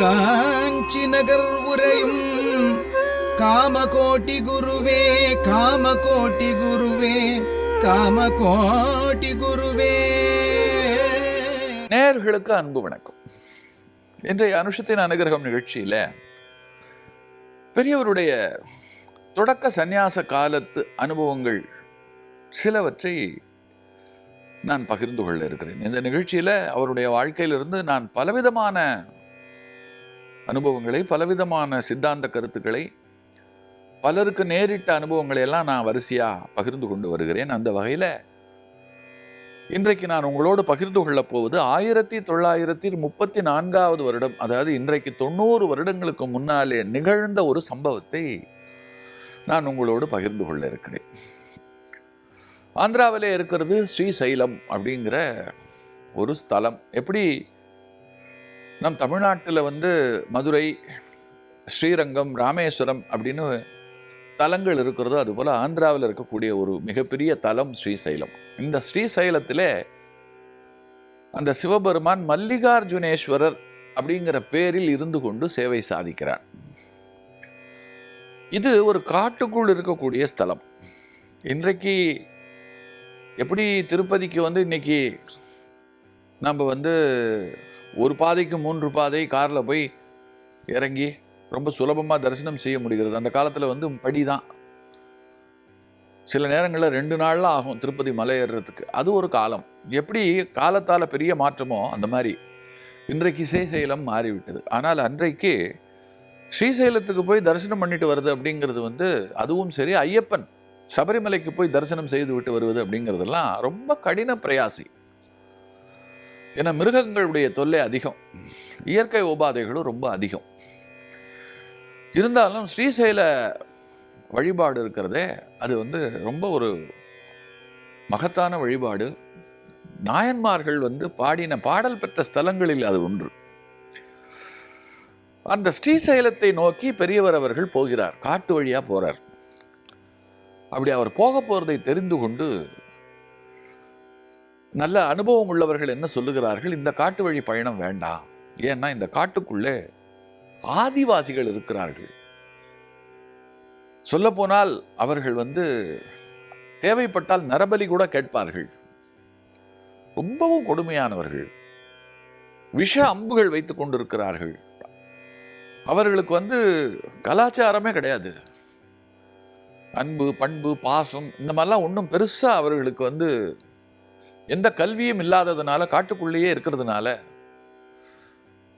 காஞ்சி நகர் உரையும் காமகோட்டி குருவே காமகோட்டி குருவே காமகோட்டி குருவே. நேர்களுக்கு அன்பு வணக்கம். இன்றைய அனுஷத்தின் அனுகிரகம் நிகழ்ச்சியில பெரியவருடைய தொடக்க சந்நியாச காலத்து அனுபவங்கள் சிலவற்றை நான் பகிர்ந்து கொள்ள இருக்கிறேன். இந்த நிகழ்ச்சியில் அவருடைய வாழ்க்கையிலிருந்து நான் பலவிதமான அனுபவங்களை பலவிதமான சித்தாந்த கருத்துக்களை பலருக்கு நேரிட்ட அனுபவங்களை எல்லாம் நான் வரிசையா பகிர்ந்து கொண்டு வருகிறேன். அந்த வகையில் இன்றைக்கு நான் உங்களோடு பகிர்ந்து கொள்ளப் போவது ஆயிரத்தி தொள்ளாயிரத்தி முப்பத்தி நான்காவது வருடம். அதாவது இன்றைக்கு தொண்ணூறு வருடங்களுக்கு முன்னாலே நிகழ்ந்த ஒரு சம்பவத்தை நான் உங்களோடு பகிர்ந்து கொள்ள இருக்கிறேன். ஆந்திராவிலே இருக்கிறது ஸ்ரீசைலம் அப்படிங்கிற ஒரு ஸ்தலம். எப்படி நம் தமிழ்நாட்டில் வந்து மதுரை ஸ்ரீரங்கம் ராமேஸ்வரம் அப்படின்னு தலங்கள் இருக்கிறதோ அதுபோல் ஆந்திராவில் இருக்கக்கூடிய ஒரு மிகப்பெரிய தலம் ஸ்ரீசைலம். இந்த ஸ்ரீசைலத்தில் அந்த சிவபெருமான் மல்லிகார்ஜுனேஸ்வரர் அப்படிங்கிற பேரில் இருந்து கொண்டு சேவை சாதிக்கிறார். இது ஒரு காட்டுக்குள் இருக்கக்கூடிய ஸ்தலம். இன்றைக்கு எப்படி திருப்பதிக்கு வந்து இன்னைக்கு நம்ம வந்து ஒரு பாதைக்கு மூன்று பாதை காரில் போய் இறங்கி ரொம்ப சுலபமாக தரிசனம் செய்ய முடிகிறது. அந்த காலத்தில் வந்து படி தான் சில நேரங்களில் ரெண்டு நாளில் ஆகும் திருப்பதி மலை ஏறுறதுக்கு. அது ஒரு காலம். எப்படி காலத்தால் பெரிய மாற்றமோ அந்த மாதிரி இன்றைக்கு ஸ்ரீசைலம் மாறிவிட்டது. ஆனால் அன்றைக்கு ஸ்ரீசைலத்துக்கு போய் தரிசனம் பண்ணிட்டு வருது அப்படிங்கிறது வந்து அதுவும் சரி ஐயப்பன் சபரிமலைக்கு போய் தரிசனம் செய்து விட்டு வருவது அப்படிங்கிறதெல்லாம் ரொம்ப கடின பிரயாசி. ஏன்னா மிருகங்களுடைய தொல்லை அதிகம். இயற்கை உபாதைகளும் ரொம்ப அதிகம். இருந்தாலும் ஸ்ரீசைல வழிபாடு இருக்கிறதே அது வந்து ரொம்ப ஒரு மகத்தான வழிபாடு. நாயன்மார்கள் வந்து பாடின பாடல் பெற்ற ஸ்தலங்களில் அது ஒன்று. அந்த ஸ்ரீசைலத்தை நோக்கி பெரியவர் அவர்கள் போகிறார். காட்டு வழியா போகிறார் அப்படி அவர் போக போகிறதை தெரிந்து கொண்டு நல்ல அனுபவம் உள்ளவர்கள் என்ன சொல்லுகிறார்கள்? இந்த காட்டு வழி பயணம் வேண்டாம். ஏன்னா இந்த காட்டுக்குள்ளே ஆதிவாசிகள் இருக்கிறார்கள். சொல்லப்போனால் அவர்கள் வந்து தேவைப்பட்டால் நரபலி கூட கேட்பார்கள். ரொம்பவும் கொடுமையானவர்கள். விஷ அம்புகள் வைத்துக் கொண்டிருக்கிறார்கள். அவர்களுக்கு வந்து கலாச்சாரமே கிடையாது. அன்பு பண்பு பாசம் இந்த மாதிரிலாம் ஒன்றும் பெருசாக அவர்களுக்கு வந்து எந்த கல்வியும் இல்லாததுனால காட்டுக்குள்ளேயே இருக்கிறதுனால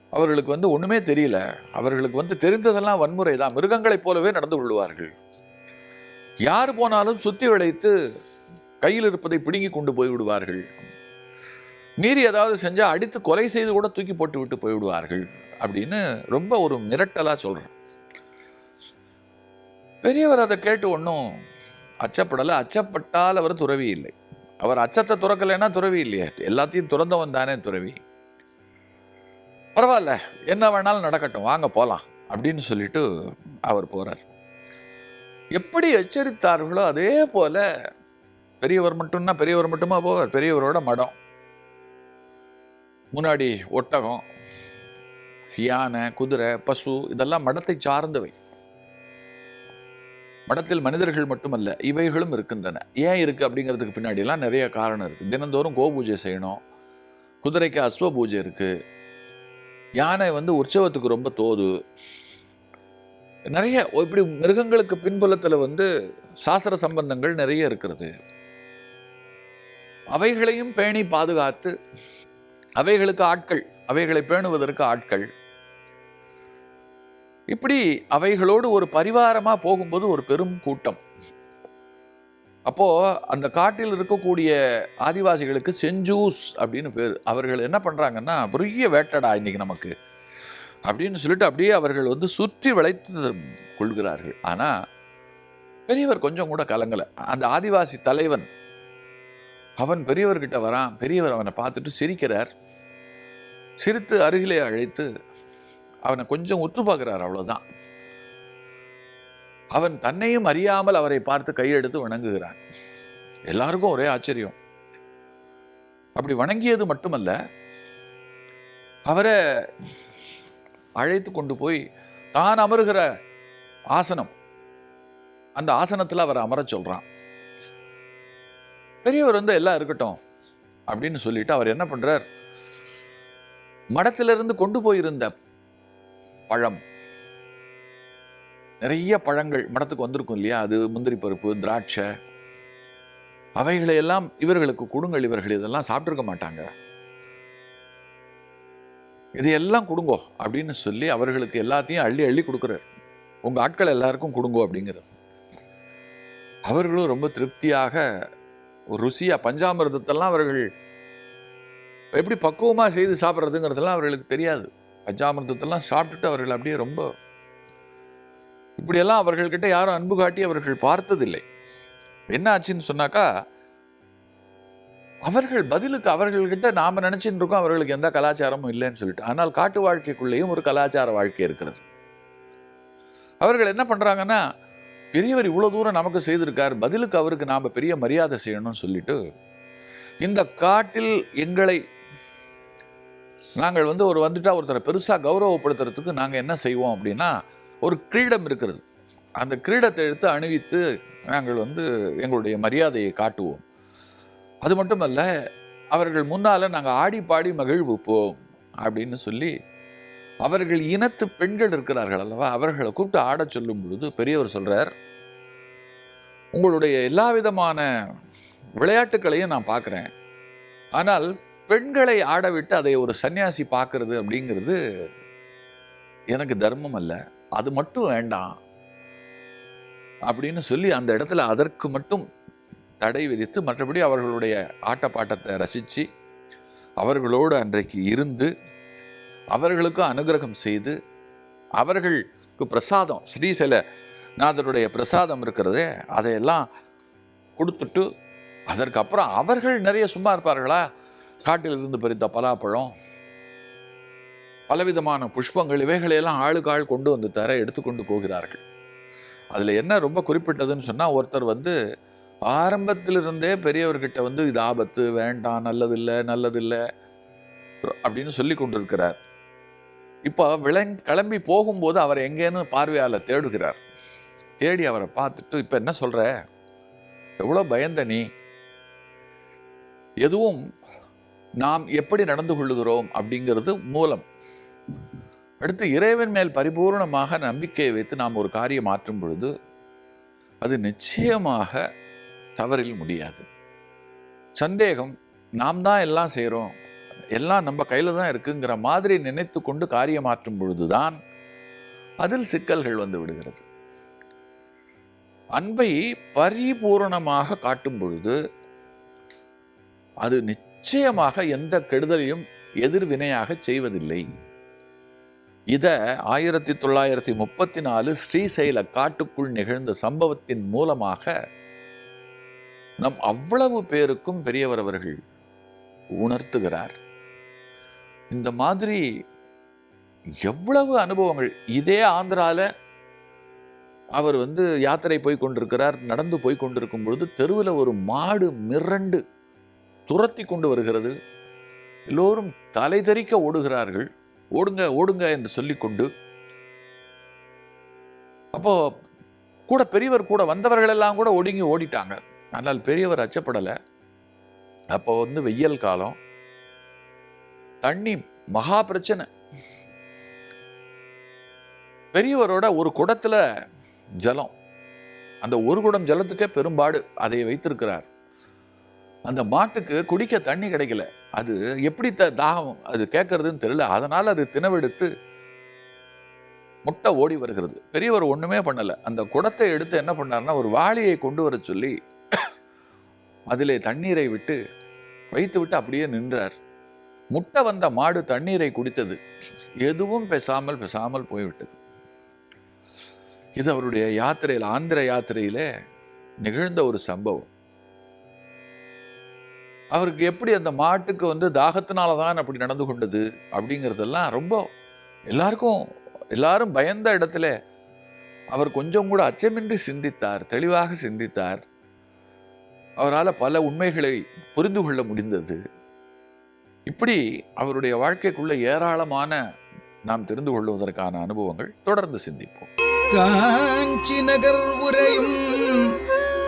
அவர்களுக்கு வந்து ஒன்றுமே தெரியல. அவர்களுக்கு வந்து தெரிந்ததெல்லாம் வன்முறை தான் மிருகங்களைப் போலவே நடந்து கொள்வார்கள் யார் போனாலும் சுத்தி விளைத்து கையில் இருப்பதை பிடுங்கி கொண்டு போய் விடுவார்கள் மீறி ஏதாவது செஞ்சால் அடித்து கொலை செய்து கூட தூக்கி போட்டு விட்டு போய் விடுவார்கள் அப்படின்னு ரொம்ப ஒரு மிரட்டலாக சொல்கிறேன் பெரியவர் அதை கேட்டு ஒன்றும் அச்சப்படலை. அச்சப்பட்டால் அவர் துறவி இல்லை அவர் அச்சத்தை துறக்கலைன்னா துறவி இல்லையே. எல்லாத்தையும் துறந்தவன் தானே துறவி. பரவாயில்ல என்ன வேணாலும் நடக்கட்டும் வாங்க போகலாம் அப்படின்னு சொல்லிட்டு அவர் போகிறார் எப்படி எச்சரித்தார்களோ அதே போல பெரியவர் மட்டும்னா பெரியவர் மட்டுமா போவார்? பெரியவரோட மடம். முன்னாடி ஒட்டகம் யானை குதிரை பசு இதெல்லாம் மடத்தை சார்ந்தவை. மடத்தில் மனிதர்கள் மட்டுமல்ல இவைகளும் இருக்கின்றன. ஏன் இருக்குது அப்படிங்கிறதுக்கு பின்னாடிலாம் நிறைய காரணம் இருக்குது தினந்தோறும் கோபூஜை செய்யணும். குதிரைக்கு அஸ்வ பூஜை இருக்கு. யானை வந்து உற்சவத்துக்கு ரொம்ப தோது. நிறைய இப்படி மிருகங்களுக்கு பின்புலத்தில் வந்து சாஸ்திர சம்பந்தங்கள் நிறைய இருக்கிறது. அவைகளையும் பேணி பாதுகாத்து அவைகளுக்கு ஆட்கள் அவைகளை பேணுவதற்கு ஆட்கள். இப்படி அவைகளோடு ஒரு பரிவாரமாக போகும்போது ஒரு பெரும் கூட்டம். அப்போது அந்த காட்டில் இருக்கக்கூடிய ஆதிவாசிகளுக்கு செஞ்சூஸ் அப்படின்னு பேர். அவர்கள் என்ன பண்ணுறாங்கன்னா பெரிய வேட்டடா இன்னைக்கு நமக்கு. அப்படின்னு சொல்லிட்டு அப்படியே அவர்கள் வந்து சுற்றி வளைத்து கொள்கிறார்கள். ஆனால் பெரியவர் கொஞ்சம் கூட கலங்கல. அந்த ஆதிவாசி தலைவன் அவன் பெரியவர்கிட்ட வரான். பெரியவர் அவனை பார்த்துட்டு சிரிக்கிறார். சிரித்து அருகிலே அழைத்து அவனை கொஞ்சம் ஒத்து பார்க்குறார் அவ்வளவுதான். அவன் தன்னையும் அறியாமல் அவரை பார்த்து கையெடுத்து வணங்குகிறான். எல்லாருக்கும் ஒரே ஆச்சரியம். அப்படி வணங்கியது மட்டுமல்ல அவரை அழைத்து கொண்டு போய் தான் அமருகிற ஆசனம் அந்த ஆசனத்தில் அவரை அமர சொல்றான். பெரியவர் வந்து எல்லாம் இருக்கட்டும் அப்படின்னு சொல்லிட்டு அவர் என்ன பண்ணுறார் மடத்திலிருந்து கொண்டு போயிருந்த பழம். நிறைய பழங்கள் மடத்துக்கு வந்திருக்கும் இல்லையா? அது முந்திரி பருப்பு திராட்சை. அவைகளை எல்லாம் இவர்களுக்கு கொடுங்கள் இவர்கள் இதெல்லாம் சாப்பிட்ருக்க மாட்டாங்க. இதையெல்லாம் கொடுங்கோ அப்படின்னு சொல்லி அவர்களுக்கு எல்லாத்தையும் அள்ளி அள்ளி கொடுக்குறாரு. உங்க ஆட்கள் எல்லாருக்கும் கொடுங்கோ அப்படிங்கிறது அவர்களும் ரொம்ப திருப்தியாக ஒரு ருசியா பஞ்சாமிர்தத்தெல்லாம் அவர்கள் எப்படி பக்குவமா செய்து சாப்பிட்றதுங்கிறதெல்லாம் அவர்களுக்கு தெரியாது. பஞ்சாமிர்தத்தெல்லாம் சாப்பிட்டுட்டு அவர்கள் அப்படியே ரொம்ப இப்படியெல்லாம் அவர்கள்கிட்ட யாரும் அன்பு காட்டி அவர்கள் பார்த்ததில்லை. என்ன ஆச்சுன்னு சொன்னாக்கா அவர்கள் பதிலுக்கு அவர்கள்கிட்ட நாம நினச்சின்னு இருக்கோம் அவர்களுக்கு எந்த கலாச்சாரமும் இல்லைன்னு சொல்லிட்டு. ஆனால் காட்டு வாழ்க்கைக்குள்ளேயும் ஒரு கலாச்சார வாழ்க்கை இருக்கிறது. அவர்கள் என்ன பண்றாங்கன்னா பெரியவர் இவ்வளவு தூரம் நமக்கு செய்திருக்கார் பதிலுக்கு அவருக்கு நாம பெரிய மரியாதை செய்யணும்னு சொல்லிட்டு இந்த காட்டில் எங்களை நாங்கள் வந்து ஒரு வந்துட்டால் ஒருத்தரை பெருசாக கௌரவப்படுத்துறதுக்கு நாங்கள் என்ன செய்வோம் அப்படின்னா ஒரு கிரீடம் இருக்கிறது. அந்த கிரீடத்தை எடுத்து அணிவித்து நாங்கள் வந்து எங்களுடைய மரியாதையை காட்டுவோம். அது மட்டுமல்ல அவர்கள் முன்னால நாங்கள் ஆடி பாடி மகிழ்விப்போம் அப்படின்னு சொல்லி அவர்கள் இனத்து பெண்கள் இருக்கிறார்கள் அல்லவா அவர்களை கூப்பிட்டு ஆடச் சொல்லும் பொழுது பெரியவர் சொல்கிறார் உங்களுடைய எல்லா விதமான விளையாட்டுகளையும் நான் பார்க்குறேன். ஆனால் பெண்களை ஆடவிட்டு அதை ஒரு சன்னியாசி பார்க்கறது அப்படிங்கிறது எனக்கு தர்மம் அல்ல. அது மட்டும் வேண்டாம் அப்படின்னு சொல்லி அந்த இடத்துல அதற்கு மட்டும் தடை விதித்து மற்றபடி அவர்களுடைய ஆட்டப்பாட்டத்தை ரசித்து அவர்களோடு அன்றைக்கு இருந்து அவர்களுக்கும் அனுகிரகம் செய்து அவர்களுக்கு பிரசாதம் ஸ்ரீசைல நாதருடைய பிரசாதம் இருக்கிறதே அதையெல்லாம் கொடுத்துட்டு அதற்கப்புறம் அவர்கள் நிறைய சும்மா இருப்பார்களா? காட்டிலிருந்து பறித்த பலாப்பழம் பலவிதமான புஷ்பங்கள் இவைகளையெல்லாம் ஆளுக்கு ஆள் கொண்டு வந்து தர எடுத்துக்கொண்டு போகிறார்கள். அதில் என்ன ரொம்ப குறிப்பிட்டதுன்னு சொன்னால் ஒருத்தர் வந்து ஆரம்பத்திலிருந்தே பெரியவர்கிட்ட வந்து இது ஆபத்து வேண்டாம் நல்லதில்லை நல்லதில்லை அப்படின்னு சொல்லி கொண்டிருக்கிறார். இப்போ விளங் கிளம்பி போகும்போது அவர் எங்கேன்னு பார்வையால் தேடுகிறார். தேடி அவரை பார்த்துட்டு இப்போ என்ன சொல்கிற எவ்வளோ பயந்த நீ? எதுவும் நாம் எப்படி நடந்து கொள்ளுகிறோம் அப்படிங்கிறது மூலம். அடுத்து இறைவன் மேல் பரிபூர்ணமாக நம்பிக்கையை வைத்து நாம் ஒரு காரியம் மாற்றும் பொழுது அது நிச்சயமாக தவறில் முடியாது. சந்தேகம் நாம் தான் எல்லாம் செய்கிறோம் எல்லாம் நம்ம கையில் தான் இருக்குங்கிற மாதிரி நினைத்து கொண்டு காரியம் மாற்றும் பொழுதுதான் அதில் சிக்கல்கள் வந்து விடுகிறது. அன்பை பரிபூரணமாக காட்டும் பொழுது அது நிச்சயமாக எந்த கெடுதலையும் எதிர்வினையாக செய்வதில்லை. இத ஆயிரத்தி தொள்ளாயிரத்தி முப்பத்தி நாலு ஸ்ரீசைல காட்டுக்குள் நிகழ்ந்த சம்பவத்தின் மூலமாக நம் அவ்வளவு பேருக்கும் பெரியவர் அவர்கள் உணர்த்துகிறார். இந்த மாதிரி எவ்வளவு அனுபவங்கள். இதே ஆந்திரால அவர் வந்து யாத்திரை போய் கொண்டிருக்கிறார் நடந்து போய் கொண்டிருக்கும் பொழுது தெருவில் ஒரு மாடு மிரண்டு துரத்தி கொண்டு வருகிறது. எல்லோரும் தலை தெறிக்க ஓடுகிறார்கள். ஓடுங்க ஓடுங்க என்று சொல்லிக்கொண்டு அப்போ கூட பெரியவர் கூட வந்தவர்கள் எல்லாம் கூட ஒடுங்கி ஓடிட்டாங்க. ஆனால் பெரியவர் அச்சப்படலை. அப்போ வந்து வெயில் காலம். தண்ணி மகா பிரச்சனை. பெரியவரோட ஒரு குடத்தில் ஜலம். அந்த ஒரு குடம் ஜலத்துக்கே பெரும்பாடு அதை வைத்திருக்கிறார். அந்த மாட்டுக்கு குடிக்க தண்ணி கிடைக்கல. அது எப்படி த தாகம் அது கேட்கறதுன்னு தெரியல. அதனால் அது தினவெடுத்து முட்டை ஓடி வருகிறது. பெரியவர் ஒன்றுமே பண்ணலை. அந்த குடத்தை எடுத்து என்ன பண்ணாருன்னா ஒரு வாளியை கொண்டு வர சொல்லி அதிலே தண்ணீரை விட்டு வைத்து விட்டு அப்படியே நின்றார். முட்டை வந்த மாடு தண்ணீரை குடித்தது. எதுவும் பேசாமல் பேசாமல் போய்விட்டது. இது அவருடைய யாத்திரையில் ஆந்திர யாத்திரையிலே நிகழ்ந்த ஒரு சம்பவம். அவருக்கு எப்படி அந்த மாட்டுக்கு வந்து தாகத்தினால தான் அப்படி நடந்து கொண்டது அப்படிங்கிறதெல்லாம் ரொம்ப எல்லாருக்கும் எல்லாரும் பயந்த இடத்துல அவர் கொஞ்சம் கூட அச்சமின்றி சிந்தித்தார் தெளிவாக சிந்தித்தார். அவரால் பல உண்மைகளை புரிந்து கொள்ள முடிந்தது. இப்படி அவருடைய வாழ்க்கைக்குள்ள ஏராளமான நாம் தெரிந்து கொள்வதற்கான அனுபவங்கள் தொடர்ந்து சிந்திப்போம். காஞ்சி நகர் உரையும்